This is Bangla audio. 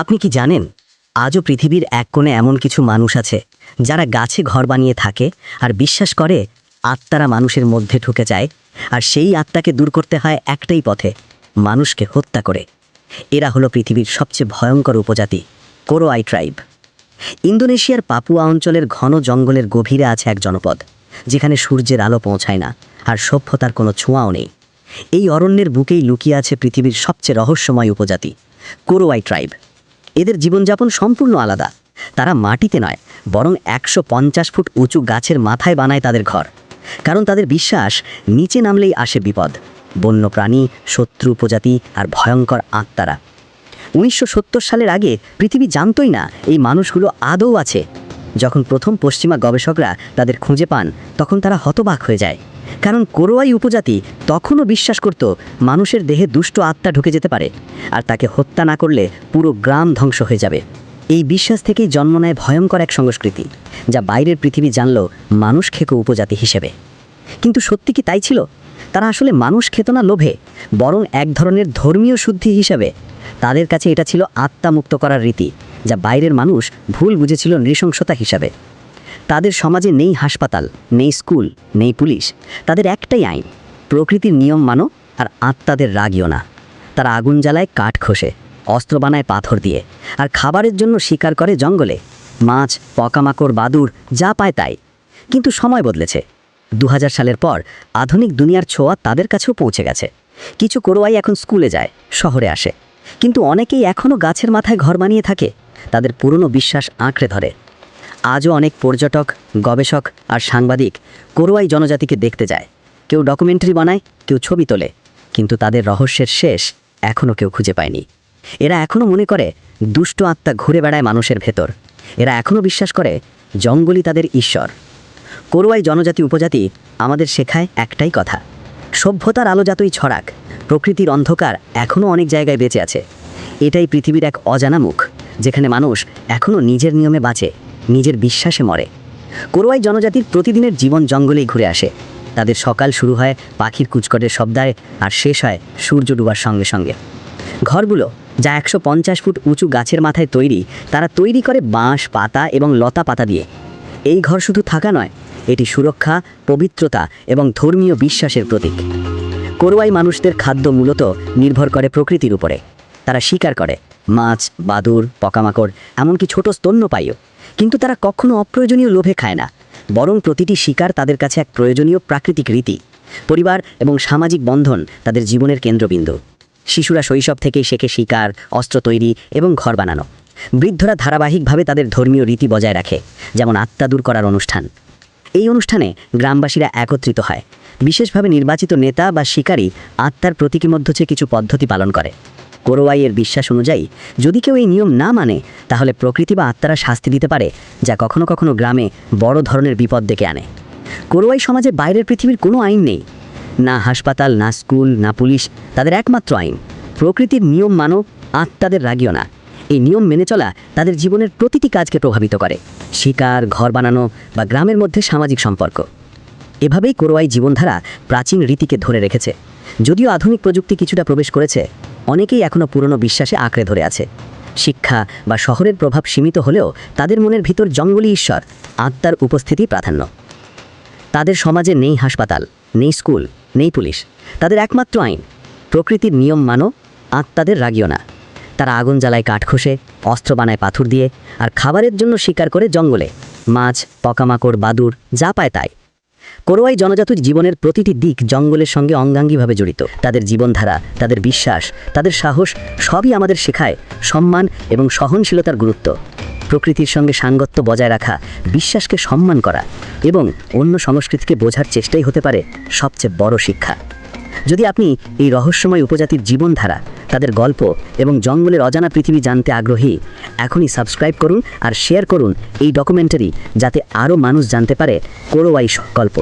আপনি কি জানেন, আজও পৃথিবীর এক কোণে এমন কিছু মানুষ আছে, যারা গাছে ঘর বানিয়ে থাকে আর বিশ্বাস করে আত্মারা মানুষের মধ্যে ঢুকে যায় আর সেই আত্মাকে দূর করতে হয় একটাই পথে, মানুষকে হত্যা করে। এরা হলো পৃথিবীর সবচেয়ে ভয়ঙ্কর উপজাতি, কোরোয়াই ট্রাইব। ইন্দোনেশিয়ার পাপুয়া অঞ্চলের ঘন জঙ্গলের গভীরে আছে এক জনপদ, যেখানে সূর্যের আলো পৌঁছায় না আর সভ্যতার কোনো ছোঁয়াও নেই। এই অরণ্যের বুকেই লুকিয়ে আছে পৃথিবীর সবচেয়ে রহস্যময় উপজাতি, কোরোয়াই ট্রাইব। এদের জীবনযাপন সম্পূর্ণ আলাদা। তারা মাটিতে নয়, বরং একশো পঞ্চাশ ফুট উঁচু গাছের মাথায় বানায় তাদের ঘর। কারণ তাদের বিশ্বাস, নিচে নামলেই আসে বিপদ। বন্য প্রাণী শত্রু উপজাতি আর ভয়ঙ্কর আত্মারা। উনিশশো সত্তর সালের আগে পৃথিবী জানতই না এই মানুষগুলো আদৌ আছে। যখন প্রথম পশ্চিমা গবেষকরা তাদের খুঁজে পান, তখন তারা হতবাক হয়ে যায়। কারণ কোরোয়াই উপজাতি তখনও বিশ্বাস করত মানুষের দেহে দুষ্ট আত্মা ঢুকে যেতে পারে, আর তাকে হত্যা না করলে পুরো গ্রাম ধ্বংস হয়ে যাবে। এই বিশ্বাস থেকেই জন্ম নেয় ভয়ঙ্কর এক সংস্কৃতি, যা বাইরের পৃথিবী জানল মানুষ খেকো উপজাতি হিসেবে। কিন্তু সত্যি কি তাই ছিল? তারা আসলে মানুষ খেত না লোভে, বরং এক ধরনের ধর্মীয় শুদ্ধি হিসাবে। তাদের কাছে এটা ছিল আত্মা মুক্ত করার রীতি, যা বাইরের মানুষ ভুল বুঝেছিল নৃশংসতা হিসাবে। তাদের সমাজে নেই হাসপাতাল, নেই স্কুল, নেই পুলিশ। তাদের একটাই আইন, প্রকৃতির নিয়ম মানো আর আত্মাদের রাগিও না। তারা আগুন জ্বালায়, কাঠ খসে অস্ত্র বানায় পাথর দিয়ে আর খাবারের জন্য শিকার করে জঙ্গলে। মাছ, পকামাকড় বাদুর যা পায় তাই। কিন্তু সময় বদলেছে। দু হাজার সালের পর আধুনিক দুনিয়ার ছোঁয়া তাদের কাছেও পৌঁছে গেছে। কিছু করোয়াই এখন স্কুলে যায়, শহরে আসে। কিন্তু অনেকেই এখনও গাছের মাথায় ঘর বানিয়ে থাকে। তাদের পুরনো বিশ্বাস আঁকড়ে ধরে। আজও অনেক পর্যটক, গবেষক আর সাংবাদিক করোয়াই জনজাতিকে দেখতে যায়। কেউ ডকুমেন্টারি বানায়, কেউ ছবি তোলে, কিন্তু তাদের রহস্যের শেষ এখনও কেউ খুঁজে পায়নি। এরা এখনও মনে করে দুষ্ট আত্মা ঘুরে বেড়ায় মানুষের ভেতর। এরা এখনও বিশ্বাস করে জঙ্গলই তাদের ঈশ্বর। করোয়াই জনজাতি উপজাতি আমাদের শেখায় একটাই কথা, সভ্যতার আলো যতই ছড়াক, প্রকৃতির অন্ধকার এখনও অনেক জায়গায় বেঁচে আছে। এটাই পৃথিবীর এক অজানা মুখ, যেখানে মানুষ এখনও নিজের নিয়মে বাঁচে। নিজের বিশ্বাসে মরে। করোয়াই জনজাতির প্রতিদিনের জীবন জঙ্গলেই ঘুরে আসে। তাদের সকাল শুরু হয় পাখির কুচকটের শব্দায় আর শেষ হয় সূর্য ডুবার সঙ্গে সঙ্গে। ঘরগুলো, যা একশো পঞ্চাশ ফুট উঁচু গাছের মাথায় তৈরি, তারা তৈরি করে বাঁশ, পাতা এবং লতা পাতা দিয়ে। এই ঘর শুধু থাকা নয়, এটি সুরক্ষা, পবিত্রতা এবং ধর্মীয় বিশ্বাসের প্রতীক। করোয়াই মানুষদের খাদ্য মূলত নির্ভর করে প্রকৃতির উপরে। তারা শিকার করে, মাছ বাদুর পোকামাকড়, এমনকি ছোট স্তন্যপায়ীও। কিন্তু তারা কখনো অপ্রয়োজনীয় লোভে খায় না, বরং প্রতিটি শিকার তাদের কাছে এক প্রয়োজনীয় প্রাকৃতিক রীতি, পরিবার এবং সামাজিক বন্ধন তাদের জীবনের কেন্দ্রবিন্দু। শিশুরা শৈশব থেকেই শেখে শিকার, অস্ত্র তৈরি এবং ঘর বানানো। বৃদ্ধরা ধারাবাহিকভাবে তাদের ধর্মীয় রীতি বজায় রাখে, যেমন আত্মা দূর করার অনুষ্ঠান। এই অনুষ্ঠানে গ্রামবাসীরা একত্রিত হয়। বিশেষভাবে নির্বাচিত নেতা বা শিকারী আত্মার প্রতীকী মধ্য কিছু পদ্ধতি পালন করে। কোরোয়াইয়ের বিশ্বাস অনুযায়ী, যদি কেউ এই নিয়ম না মানে তাহলে প্রকৃতি বা আত্মারা শাস্তি দিতে পারে, যা কখনো কখনো গ্রামে বড় ধরনের বিপদ ডেকে আনে। কোরোয়াই সমাজে বাইরের পৃথিবীর কোনো আইন নেই। না হাসপাতাল, না স্কুল, না পুলিশ, তাদের একমাত্র আইন। প্রকৃতির নিয়ম মানো, আত্মাদের রাগিও না। এই নিয়ম মেনে চলা তাদের জীবনের প্রতিটি কাজকে প্রভাবিত করে। শিকার, ঘর বানানো বা গ্রামের মধ্যে সামাজিক সম্পর্ক। এভাবেই কোরোয়াই জীবনধারা প্রাচীন রীতিকে ধরে রেখেছে। যদিও আধুনিক প্রযুক্তি কিছুটা প্রবেশ করেছে অনেকেই এখনও পুরনো বিশ্বাসে আঁকড়ে ধরে আছে। শিক্ষা বা শহরের প্রভাব সীমিত হলেও তাদের মনের ভিতর জঙ্গলি ঈশ্বর, আত্মার উপস্থিতি প্রাধান্য। তাদের সমাজে নেই হাসপাতাল, নেই স্কুল, নেই পুলিশ। তাদের একমাত্র আইন, প্রকৃতির নিয়ম মানো, আত্মাদের রাগিও না। তারা আগুন জ্বালায় কাঠ খসে অস্ত্র বানায় পাথর দিয়ে, আর খাবারের জন্য শিকার করে জঙ্গলে। মাছ, পকামাকড় বাদুর যা পায় তাই। কোরোয়াই জনজাতির জীবনের প্রতিটি দিক জঙ্গলের সঙ্গে অঙ্গাঙ্গিভাবে জড়িত। তাদের জীবনধারা, তাদের বিশ্বাস, তাদের সাহস সবই আমাদের শেখায় সম্মান এবং সহনশীলতার গুরুত্ব। প্রকৃতির সঙ্গে সাঙ্গত্য বজায় রাখা, বিশ্বাসকে সম্মান করা এবং অন্য সংস্কৃতিকে বোঝার চেষ্টাই হতে পারে সবচেয়ে বড় শিক্ষা। যদি আপনি এই রহস্যময় উপজাতির জীবনধারা তাদের গল্প এবং জঙ্গলের অজানা পৃথিবী জানতে আগ্রহী। এখনই সাবস্ক্রাইব করুন আর শেয়ার করুন এই ডকুমেন্টারি যাতে আরও মানুষ জানতে পারে কোরোয়াই গল্প।